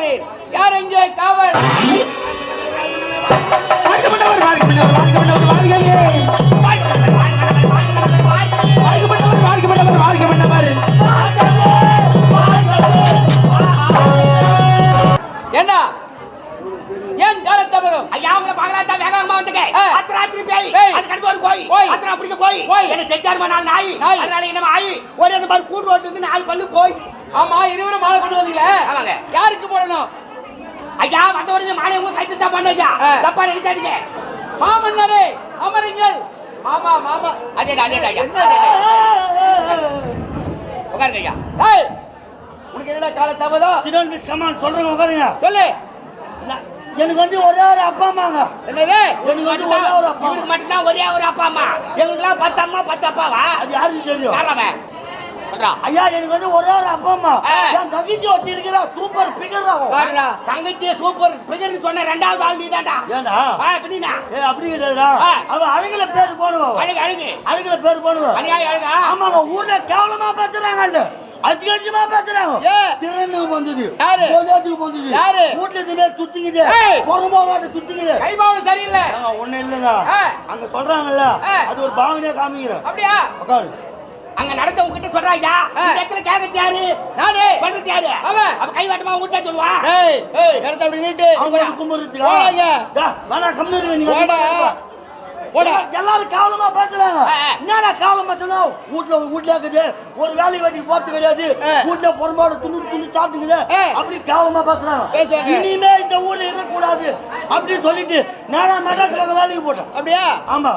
செய்து யார் எங்கே காவல். வாழ்க்கப்பட்டவர் போய். என்ன செஞ்சாருமா நாலு நாய். அதனால என்ன ஆயி? ஒரு அந்த மாதிரி கூட்டு ரோட்ல இருந்து நாலு பல்லு போய். ஆமா இருவரும் மாலை கொண்டு வந்தீங்களே? ஆமாங்க. யாருக்கு போடணும்? ஐயா வந்த உடனே மாலை உங்க கைத்து தான் பண்ண ஐயா. ஆ. தப்பா நினைக்காதீங்க. மாமன்னரே அமருங்கள். மாமா மாமா. அதே அதே ஐயா உட்காருங்க ஐயா. ஏய் உனக்கு என்னடா காலத்தாமதம் சிடோன் மிஸ் கமான் சொல்றேங்க உட்காருங்க. சொல்லு. எனக்கு வந்து ஒரே ஒரு அப்பா அம்மாங்க. என்னது? எனக்கு வந்து ஒரே ஒரு அப்பா இவருக்கு மட்டும்தான் ஒரே ஒரு அப்பா அம்மா. எங்களுக்குலாம் பத்து அம்மா பத்து அப்பாவா? அது யாருக்கு தெரியும்? யாரவன் ஐயா எனக்கு வந்து ஒரே ஒரு அப்பா அம்மா. என் தகிச்சி ஒருத்தி இருக்கிறா சூப்பர் பிகர் பாருடா தங்கச்சி சூப்பர் பிகர்னு சொன்ன ரெண்டாவது ஆள் நீதான்டா. ஏண்டா? பின்னா ஏ அப்படி கிடையாதுடா. ஆ. அவன் அழகுல பேர் போடுவான் அழுகு அழுகு. அழகுல பேர் போடுவான் அநியாயம் அழுகா? ஆமாங்க ஊர்ல கேவலமா பேசுறாங்க அசிகசியமா பேசுறாங்க? திறனுக்கு வந்தது யாரு? போதாத்துக்கு வந்தது யாரு? வீட்டுல மாதிரி சுத்திக்குது ஏய். பொறுமாவாட்ட சுத்திக்குது கைபாவம் சரியில்லை ஒண்ணும் இல்லைங்க. அங்க சொல்றாங்கல்ல. அது ஒரு பாவனையா காமிக்கிறேன் அப்படியா? உட்காரு. அங்க நடந்த உங்ககிட்ட சொல்றாயா? ஆ. இந்த இடத்துல கேட்கறது யாரு நானே? சொல்றது யாரு? அவன். அப்ப கை வாட்டமா உங்ககிட்ட சொல்லுவா? ஏய்! ஏய். அப்படி நீட்டு. அவங்க நீங்க போடா. சும்மா போடா. எல்லா- எல்லாரும் கேவலமா பேசுறாங்க. என்னடா கேவலமா சொன்னா வீட்டுல வீட்டுல இருக்குது ஒரு வேலை வெட்டி போறது கிடையாது. வீட்டுல பொறுமாடு துண்ணு துண்ணு சாப்பிட்டுக்குது. அப்படி கேவலமா பேசுறாங்க. இனிமே இந்த ஊர்ல இருக்கக்கூடாது அப்படின்னு சொல்லிட்டு நேரா மெட்ராஸ்ல வேலைக்கு போட்டேன். அப்படியா? ஆமா.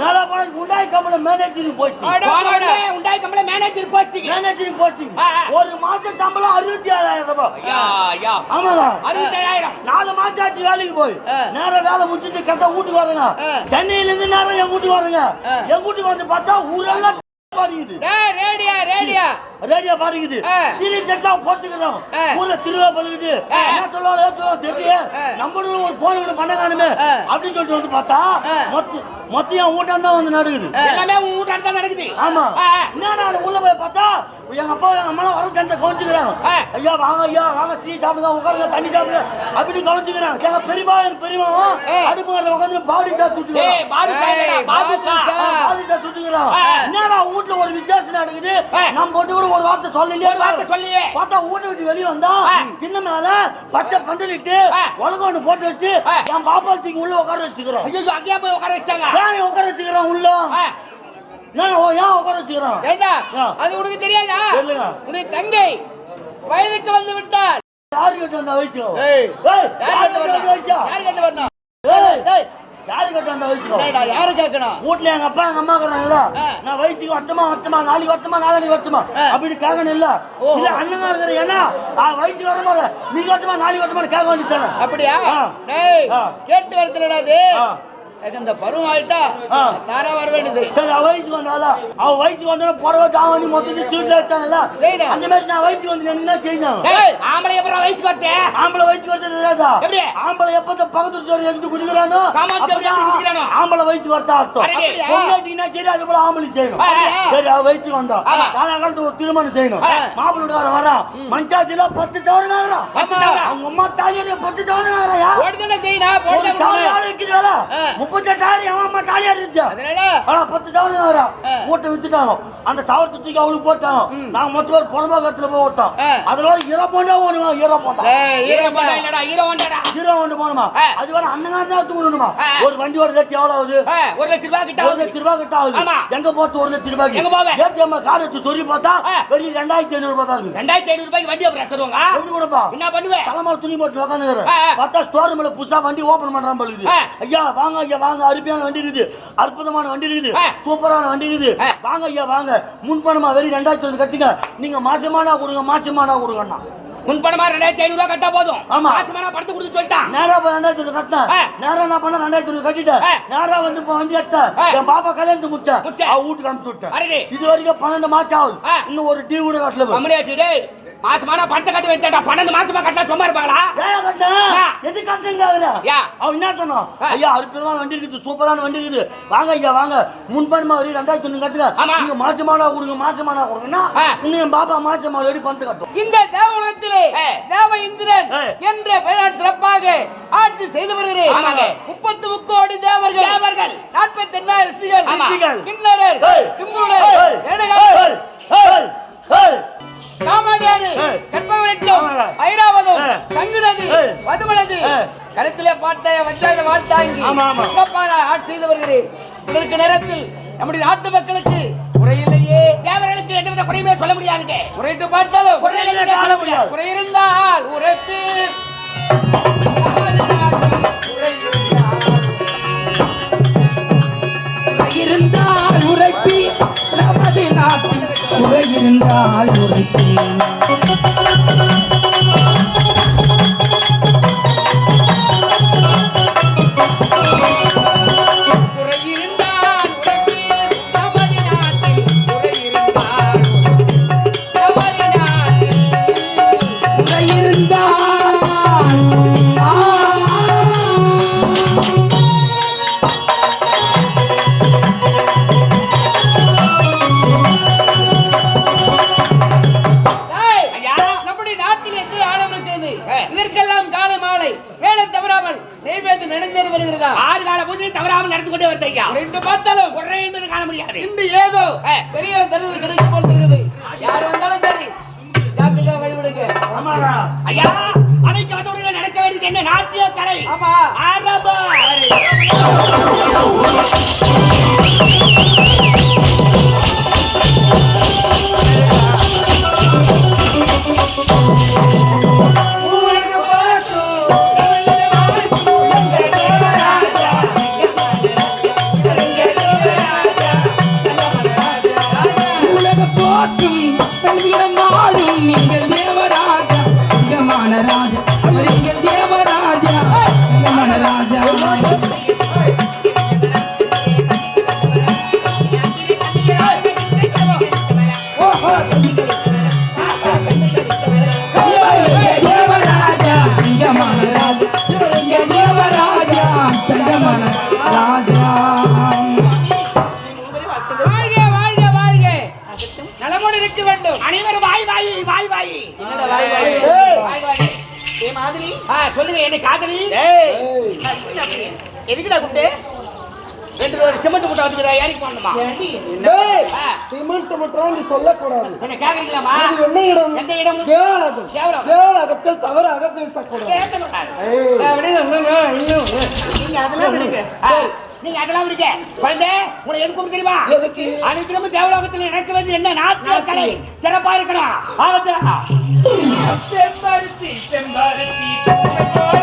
மேல போனதுக்கு உண்டாய் கம்பெனி மேனேஜரிங் போஸ்டிங் உண்டாய் கம்பள மேனேஜர் போஸ்டிங் மேனேஜரிங் போஸ்டிங். ஒரு மாச சம்பளம் அறுபத்தி ஏழாயிரம் ரூபாய். ஐயா ஆமாங்க அறுபத்தேழாயிரம். நாலு மாசம் ஆச்சு வேலைக்கு போய். நேரம் வேலை முடிச்சிட்டு கரெக்டா வீட்டுக்கு வரேங்க. சென்னையில இருந்து நேரம் என் வீட்டுக்கு வரேங்க. என் வீட்டுக்கு வந்து பார்த்தா ஊரெல்லாம் டேய் ரேடியா ரேடியா ரேடியோ பாடிக்குது ஆ. சீரியல் செட்லாம் போட்டுக்கிறோம். ஊர்ல திருவிழா பழுகுது. என்ன சொல்லுவாங்க ஏன் சொல்லுவாங்க தெரியல ஆ. நம்மளும் ஒரு போன் ஒன்று பண்ண காணுமே ஆ. அப்படின்னு சொல்லிட்டு வந்து பார்த்தா. மொத்த மொத்தம் என் வீட்டான் தான் வந்து நடக்குது எல்லாமே உன் தான் நடக்குது ஆமா. என்ன நான் உள்ள போய் பார்த்தா எங்க அப்பா எங்க அம்மா வர தந்த கவனிச்சுக்கிறாங்க. ஐயா வாங்க ஐயா வாங்க சீ சாப்பிடுங்க உட்காருங்க தண்ணி சாப்பிடுங்க அப்படின்னு கவனிச்சுக்கிறாங்க எங்க பெரியப்பா எங்க பெரியமாவும். அடுப்பு உட்காந்து பாடி சா ஏய் சுட்டுக்கிறாங்க பாதுஷா ஏய், இல்லடா, பாதுஷா பாதுஷா. பாடி சா சுட்டுக்கிறாங்க ஆ. என்னடா வீட்டுல ஆ. நம்ம போட்டு கூட ஒரு வார்த்தை சொல்லலையே. ஒரு வார்த்தை சொல்லியே. பார்த்தா வீட்டை விட்டு வெளியே வந்தா. தின்ன மேல பச்சை பந்தலிட்டு. உலகம் ஒண்ணு போட்டு வச்சுட்டு. என் பாப்பா தூக்கி உள்ள உட்கார வச்சுக்கிறோம். ஐயோ அங்கேயே போய் உட்கார வச்சிட்டாங்க? ஏன் உட்கார வச்சுக்கிறான் உள்ள? ஏன் உட்கார வச்சுக்கிறான் ஏண்டா. அது உனக்கு தெரியாதா. உன்னுடைய தங்கை வயதுக்கு வந்து விட்டாள் யாரு கிட்ட வந்த வயசு யாரு கட்டு வந்த? வயசா யாரு கட்டு டேய் யாரு கிட்ட வந்த வயசு டேய்டா யாரு கேட்கணும்? வீட்டுல எங்க அப்பா எங்க அம்மா இருக்கிறாங்கல்ல. நான் வயசுக்கு வரட்டுமா வரட்டுமா நாளைக்கு வரட்டுமா நாளைக்கு வரட்டுமா ஆ. அப்படி கேட்கணும் இல்ல. இல்ல அண்ணங்க இருக்கிற ஏன்னா வயசுக்கு வர மாதிரி நீ வரட்டுமா நாளைக்கு வரட்டுமா கேட்க வேண்டியது தானே? அப்படியா. கேட்டு வரதுலடா அது. இந்த பருவம் ஆயிட்டா. தாரா வர வேண்டியது சரி அவ வயசுக்கு வந்தால அவ வயசுக்கு வந்தா புடவை தாவணி மொத்தத்தையும் சீட்ல வச்சாங்கல்ல. அந்த மாதிரி நான் வயசுக்கு வந்து என்ன செஞ்சாங்க ஆம்பளை எப்பறம் வயசுக்கு வருது ஆம்பளை வயசுக்கு வரது எப்படி? ஆம்பளை எப்ப இந்த பக்கத்து வீட்டு எடுத்து? ஆம்பளை வயசுக்கு வரதா அர்த்தம். பொண்டாட்டினா சரி அது போல ஆம்பளை செய்யணும். சரி அவ வயசுக்கு வந்தா. காலகாலத்துல ஒரு திருமணம் செய்யணும். மாப்பிள்ளை வரான் மஞ்சாச்சில பத்து சவரன் ஆகிறான். அவங்க அம்மா தாலியாரு பத்து சவரன் ஆகிறாயா செய்யணும் முப்பத்தெட்டாயிரம் அவன் அம்மா தாலியா இருந்துச்சு. ஆனா பத்து ஆகிறான் ஆ. மூட்டை வித்துட்டாங்க. அந்த சவரத்தை தூக்கி அவளுக்கு போட்டாங்க. நாங்க மொத்தம் பேர் புறம்போக்கத்துல போய் விட்டோம். அதுல ஒரு ஈர போண்டா ஓடுமா? ஈர போண்டா. ஹீரோ ஒன்று போகணுமா. அது வர அண்ணங்காரன் தான். ஒரு வண்டியோட ரேட் எவ்வளவு ஆகுது? ஒரு லட்சம் ரூபாய் கிட்ட ஒரு ஆகுது. லட்ச ரூபாய் கிட்ட ஆகுது. எங்க போறது ஒரு லட்ச ரூபாய்க்கு? எங்க போவ? ஏடிஎம் கார்டு எடுத்து சொல்லி பார்த்தா. வெறும் ரெண்டாயிரத்தி ஐநூறு ரூபாய் தான் ரெண்டாயிரத்தி ஐநூறு ரூபாய்க்கு வண்டி அப்புறம் தருவாங்க எப்படி கொடுப்பா? என்ன பண்ணுவேன் தலைமையில துணி போட்டு உட்காந்துக்கிறேன். பார்த்தா ஸ்டோர் ரூம்ல புதுசா வண்டி ஓபன் பண்றான் ஆ. ஐயா வாங்க ஐயா வாங்க அருமையான வண்டி இருக்குது அற்புதமான வண்டி இருக்குது. சூப்பரான வண்டி இருக்குது. வாங்க ஐயா வாங்க முன்பணமா வெறும் ரெண்டாயிரத்தி ஐநூறு கட்டுங்க நீங்க மாசமானா கொடுங்க மாசமானா கொடுங்கண்ணா முன்பணமா ரெண்டாயிரத்தி ஐநூறு ரூபாய் கட்டா போதும் ஆமா. மாசமான படத்தை கொடுத்து சொல்லிட்டான் நேரா போய் ரெண்டாயிரத்தி ஐநூறு கட்டினேன் ஆ. நேரா நான் பண்ண ரெண்டாயிரத்தி ஐநூறு கட்டிட்டேன். நேரா வந்து இப்போ வண்டி எடுத்தேன். என் பாப்பா கல்யாணத்தை முடிச்சேன் முடிச்ச. அவ வீட்டுக்கு அனுப்பிச்சு விட்டேன். இது வரைக்கும் பன்னெண்டு மாசம் ஆகுது. இன்னும் ஒரு டீ கூட கட்டல மாசமான படத்தை கட்டி வச்சா பன்னெண்டு மாசமா கட்டினா சும்மா இருப்பாங்களா. எது கட்டுறீங்க அதுல? யா. அவன் என்ன சொன்னான்? ஆ. ஐயா, அற்புதமான வண்டி இருக்குது, சூப்பரான வண்டி இருக்குது. வாங்க ஐயா, வாங்க. முன்பணமா ஒரு ரெண்டாயிரத்தி ஒண்ணு கட்டுங்க. ஆமா. நீங்க மாசமானா கொடுங்க, மாசமானா கொடுங்கன்னா. இன்னும் என் பாப்பா மாசமா ரெடி பண்ணிட்டு கட்டும். இந்த தேவகுலத்திலே. தேவ இந்திரன். என்ற பெயரால் சிறப்பாக ஆட்சி செய்து வருகிறேன். முப்பத்து முக்கோடி தேவர்கள் தேவர்கள். நாற்பத்தி எண்ணாயிரம் ரிஷிகள். கிண்ணறர் ஏய். கருத்திலே பாட்ட வஞ்சாத வாழ்த்தாங்கி ஆட்சி செய்து வருகிறேன். இதற்கு நேரத்தில் நம்முடைய நாட்டு மக்களுக்கு குறையில்லையே. தேவர்களுக்கு எந்தவித குறையுமே சொல்ல முடியாதுங்க. குறையிட்டு பார்த்தாலும் சொல்ல முடியாது. குறை இருந்தால் உரைப்பீர் இருந்தால் உரைப்பி. நமது நாட்டில் குறை இருந்தால் உரைப்பேன் ஆமா. ஆரம்பம் நலமோடு இருக்க வேண்டும். அனைவரும் வாய் வாய் வாய் வாய். வாய் வாய்? ஏ மாதிரி? ஆ சொல்லுங்க என்ன காதலி? ஏய். எதுக்குடா கூப்பிட்டு? ரெண்டு ஒரு சிமெண்ட் மூட்டை வந்துக்கிறா ஏறிக்கு போடணுமா. சிமெண்ட் இங்க சொல்லக்கூடாது. என்ன கேக்குறீங்களாமா இது என்ன இடம்? எந்த இடம்? கேவலகம். கேவலம். கேவலகத்தில் தவறாக பேசக்கூடாது. நீங்க அதெல்லாம் நீங்க அதெல்லாம் விடுங்க. குழந்தை உங்களை எதுக்கு கூப்பிட்டு தெரியுமா? எதுக்கு? அனுக்கிரம தேவலோகத்தில் எனக்கு வந்து என்ன? நாட்டிய கலை சிறப்பா இருக்கணும். ஆகட்டும். செம்பருத்தி செம்பருத்தி.